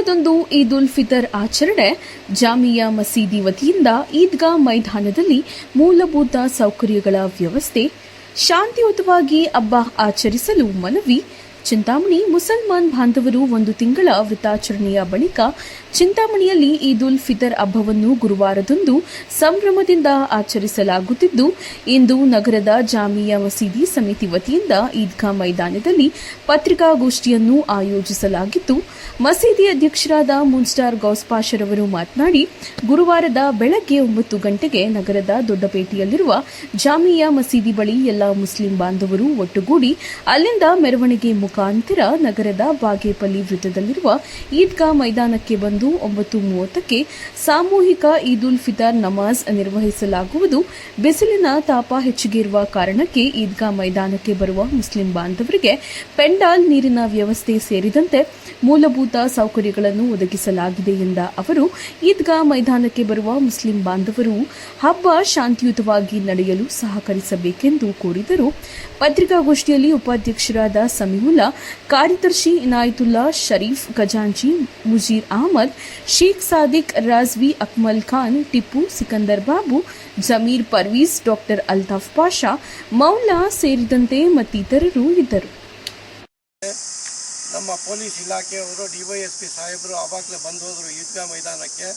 ಇದೊಂದು ಈದ್ ಉಲ್ ಫಿತರ್ ಆಚರಣೆ ಜಾಮಿಯಾ ಮಸೀದಿ ವತಿಯಿಂದ ಈದ್ಗಾ ಮೈದಾನದಲ್ಲಿ ಮೂಲಭೂತ ಸೌಕರ್ಯಗಳ ವ್ಯವಸ್ಥೆ, ಶಾಂತಿಯುತವಾಗಿ ಹಬ್ಬ ಆಚರಿಸಲು ಮನವಿ ಚಿಂತಾಮಣಿ ಮುಸಲ್ಮಾನ್ ಬಾಂಧವರು ಒಂದು ತಿಂಗಳ ವೃತಾಚರಣೆಯ ಬಳಿಕ ಚಿಂತಾಮಣಿಯಲ್ಲಿ ಈದ್ ಉಲ್ ಫಿತರ್ ಹಬ್ಬವನ್ನು ಗುರುವಾರದಂದು ಸಂಭ್ರಮದಿಂದ ಆಚರಿಸಲಾಗುತ್ತಿದ್ದು, ಇಂದು ನಗರದ ಜಾಮಿಯಾ ಮಸೀದಿ ಸಮಿತಿ ವತಿಯಿಂದ ಈದ್ಗಾ ಮೈದಾನದಲ್ಲಿ ಪತ್ರಿಕಾಗೋಷ್ಠಿಯನ್ನು ಆಯೋಜಿಸಲಾಗಿತ್ತು. ಮಸೀದಿ ಅಧ್ಯಕ್ಷರಾದ ಮುನ್ಸ್ಟಾರ್ ಗೌಸ್ಪಾಷರ್ ಅವರು ಮಾತನಾಡಿ, ಗುರುವಾರದ ಬೆಳಗ್ಗೆ ಒಂಬತ್ತು ಗಂಟೆಗೆ ನಗರದ ದೊಡ್ಡಪೇಟೆಯಲ್ಲಿರುವ ಜಾಮಿಯಾ ಮಸೀದಿ ಬಳಿ ಎಲ್ಲ ಮುಸ್ಲಿಂ ಬಾಂಧವರು ಒಟ್ಟುಗೂಡಿ ಅಲ್ಲಿಂದ ಮೆರವಣಿಗೆ ಮುಖಾಂತರ ನಗರದ ಬಾಗೇಪಲ್ಲಿ ವೃತ್ತದಲ್ಲಿರುವ ಈದ್ಗಾ ಮೈದಾನಕ್ಕೆ ಬಂದು ಒಂಬತ್ತು ಮೂವತ್ತಕ್ಕೆ ಸಾಮೂಹಿಕ ಈದ್ ಉಲ್ ಫಿತರ್ ನಮಾಜ್ ನಿರ್ವಹಿಸಲಾಗುವುದು. ಬಿಸಿಲಿನ ತಾಪ ಹೆಚ್ಚಿಗೆ ಇರುವ ಕಾರಣಕ್ಕೆ ಈದ್ಗಾ ಮೈದಾನಕ್ಕೆ ಬರುವ ಮುಸ್ಲಿಂ ಬಾಂಧವರಿಗೆ ಪೆಂಡಾಲ್ ನೀರಿನ ವ್ಯವಸ್ಥೆ ಸೇರಿದಂತೆ ಮೂಲಭೂತ ಸೌಕರ್ಯಗಳನ್ನು ಒದಗಿಸಲಾಗಿದೆ ಎಂದ ಅವರು, ಈದ್ಗಾ ಮೈದಾನಕ್ಕೆ ಬರುವ ಮುಸ್ಲಿಂ ಬಾಂಧವರು ಹಬ್ಬ ಶಾಂತಿಯುತವಾಗಿ ನಡೆಯಲು ಸಹಕರಿಸಬೇಕೆಂದು ಕೋರಿದರು. ಪತ್ರಿಕಾಗೋಷ್ಠಿಯಲ್ಲಿ ಉಪಾಧ್ಯಕ್ಷರಾದ ಸಮೀವುಲ್ಲಾ ಕಾರ್ಯದರ್ಶಿ ಇನಾಯತುಲ್ಲಾ ಶರೀಫ್, ಖಜಾಂಚಿ ಮುಜೀರ್ ಅಹಮದ್, ಶೇಖ್ ಸಾದಿಕ್, ರಾಜ್ವಿ ಅಕ್ಮಲ್ ಖಾನ್, ಟಿಪ್ಪು ಸಿಕಂದರ್ ಬಾಬು, ಜಮೀರ್ ಪರ್ವೀಸ್, ಡಾಕ್ಟರ್ ಅಲ್ತಾಫ್ ಪಾಷಾ, ಮೌಲಾ ಸೇರಿದಂತೆ ಮತ್ತಿತರರು ಇದ್ದರು. ನಮ್ಮ ಪೊಲೀಸ್ ಇಲಾಖೆಯವರು ಡಿ ವೈ ಎಸ್ ಪಿ ಸಾಹೇಬರು ಆವಾಗಲೇ ಬಂದು ಹೋದರು ಈದ್ಗಾ ಮೈದಾನಕ್ಕೆ.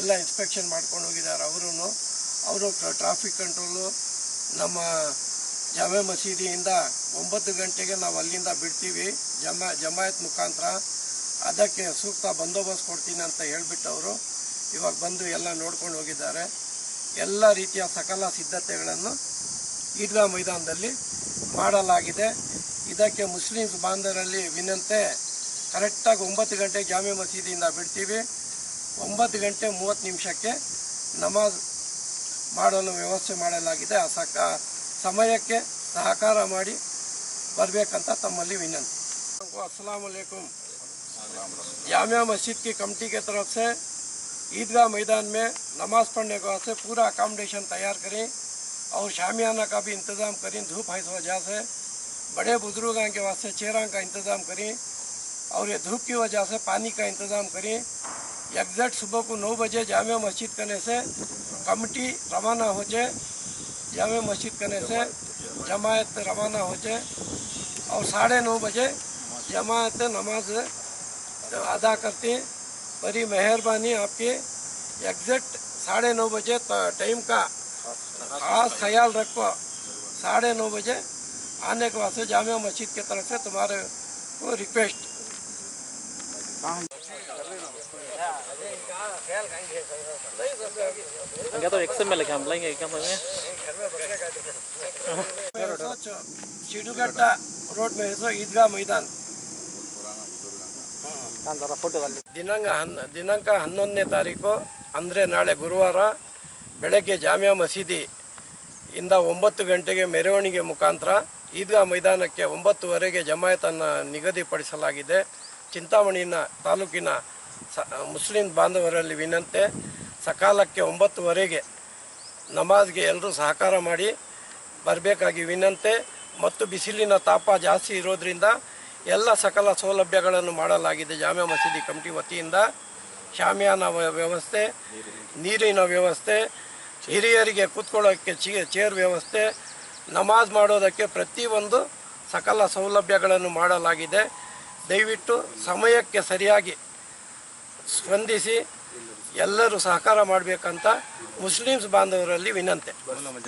ಎಲ್ಲ ಇನ್ಸ್ಪೆಕ್ಷನ್ ಮಾಡ್ಕೊಂಡು ಹೋಗಿದ್ದಾರೆ ಅವರು ಅವರು ಟ್ರಾಫಿಕ್ ಕಂಟ್ರೋಲು, ನಮ್ಮ ಜಾಮೆ ಮಸೀದಿಯಿಂದ ಒಂಬತ್ತು ಗಂಟೆಗೆ ನಾವು ಅಲ್ಲಿಂದ ಬಿಡ್ತೀವಿ. ಜಮಾ, ಜಮಾಯತ್ ಮುಖಾಂತರ ಅದಕ್ಕೆ ಸೂಕ್ತ ಬಂದೋಬಸ್ತ್ ಕೊಡ್ತೀನಿ ಅಂತ ಹೇಳಿಬಿಟ್ಟು ಅವರು ಇವಾಗ ಬಂದು ಎಲ್ಲ ನೋಡ್ಕೊಂಡು ಹೋಗಿದ್ದಾರೆ. ಎಲ್ಲ ರೀತಿಯ ಸಕಲ ಸಿದ್ಧತೆಗಳನ್ನು ಈದ್ಗಾ ಮೈದಾನದಲ್ಲಿ ಮಾಡಲಾಗಿದೆ. ಇದಕ್ಕೆ ಮುಸ್ಲಿಮ್ಸ್ ಬಾಂಧವರಲ್ಲಿ ವಿನಂತೆ ಕರೆಕ್ಟಾಗಿ ಒಂಬತ್ತು ಗಂಟೆ ಜಾಮೆ ಮಸೀದಿಯಿಂದ ಬಿಡ್ತೀವಿ. ಒಂಬತ್ತು ಗಂಟೆ ಮೂವತ್ತು ನಿಮಿಷಕ್ಕೆ ನಮಾಜ್ ಮಾಡಲು ವ್ಯವಸ್ಥೆ ಮಾಡಲಾಗಿದೆ. ಆ ಸಕ ಸಮಯಕ್ಕೆ ಸಹಕಾರ ಮಾಡಿ ಬರಬೇಕಂತ ತಮ್ಮಲ್ಲಿ ವಿನಂತಿ अस्सलाम वालेकुम जामिया मस्जिद की कमेटी के तरफ से ईदगाह मैदान में नमाज पढ़ने के वास्ते पूरा अकामडेशन तैयार करें और शामियाना का भी इंतज़ाम करें धूप है इस वजह से बड़े बुजुर्गों के वास्ते चेहरा का इंतज़ाम करें और ये धूप की वजह से पानी का इंतज़ाम करें एग्जैक्ट सुबह को नौ बजे जामिया मस्जिद करने से कमेटी रवाना हो जाए जामिया मस्जिद करने से जमायत रवाना हो जाए और साढ़े नौ बजे जमात नमाज़ अदा करते हैं। बड़ी मेहरबानी आपके एग्जैक्ट साढ़े नौ बजे त- टाइम का खास ख्याल रखो। साढ़े नौ बजे आने के वास्ते जामिया मस्जिद की तरफ़ से तुम्हारे को रिक्वेस्ट तो एक्स में हम लेंगे क्या चिड़ुगट्टा रोड में है सो ईदगाह मैदान फोटो ದಿನಾಂಕ ಹನ್ ದಿನಾಂಕ ಹನ್ನೊಂದನೇ ತಾರೀಕು ಅಂದರೆ ನಾಳೆ ಗುರುವಾರ ಬೆಳಗ್ಗೆ ಜಾಮಿಯಾ ಮಸೀದಿ ಇಂದ ಒಂಬತ್ತು ಗಂಟೆಗೆ ಮೆರವಣಿಗೆ ಮುಖಾಂತರ ಈದ್ಗಾ ಮೈದಾನಕ್ಕೆ ಒಂಬತ್ತುವರೆಗೆ ಜಮಾಯತನ್ನು ನಿಗದಿಪಡಿಸಲಾಗಿದೆ ಚಿಂತಾಮಣಿನ ತಾಲೂಕಿನ ಸ ಮುಸ್ಲಿಂ ಬಾಂಧವರಲ್ಲಿ ವಿನಂತೆ ಸಕಾಲಕ್ಕೆ ಒಂಬತ್ತುವರೆಗೆ ನಮಾಜ್ಗೆ ಎಲ್ಲರೂ ಸಹಕಾರ ಮಾಡಿ ಬರಬೇಕಾಗಿ ವಿನಂತೆ ಮತ್ತು ಬಿಸಿಲಿನ ತಾಪ ಜಾಸ್ತಿ ಇರೋದ್ರಿಂದ ಎಲ್ಲ ಸಕಲ ಸೌಲಭ್ಯಗಳನ್ನು ಮಾಡಲಾಗಿದೆ ಜಾಮಿಯಾ ಮಸೀದಿ ಕಮಿಟಿ ವತಿಯಿಂದ. ಶಾಮಿಯಾನ ವ್ಯ- ವ್ಯವಸ್ಥೆ, ನೀರಿನ ವ್ಯವಸ್ಥೆ, ಹಿರಿಯರಿಗೆ ಕೂತ್ಕೊಳ್ಳೋಕ್ಕೆ ಚೇರ್ ವ್ಯವಸ್ಥೆ, ನಮಾಜ್ ಮಾಡೋದಕ್ಕೆ ಪ್ರತಿಯೊಂದು ಸಕಲ ಸೌಲಭ್ಯಗಳನ್ನು ಮಾಡಲಾಗಿದೆ. ದಯವಿಟ್ಟು ಸಮಯಕ್ಕೆ ಸರಿಯಾಗಿ ಸ್ಪಂದಿಸಿ ಎಲ್ಲರೂ ಸಹಕಾರ ಮಾಡಬೇಕಂತ ಮುಸ್ಲಿಮ್ಸ್ ಬಾಂಧವರಲ್ಲಿ ವಿನಂತೆ.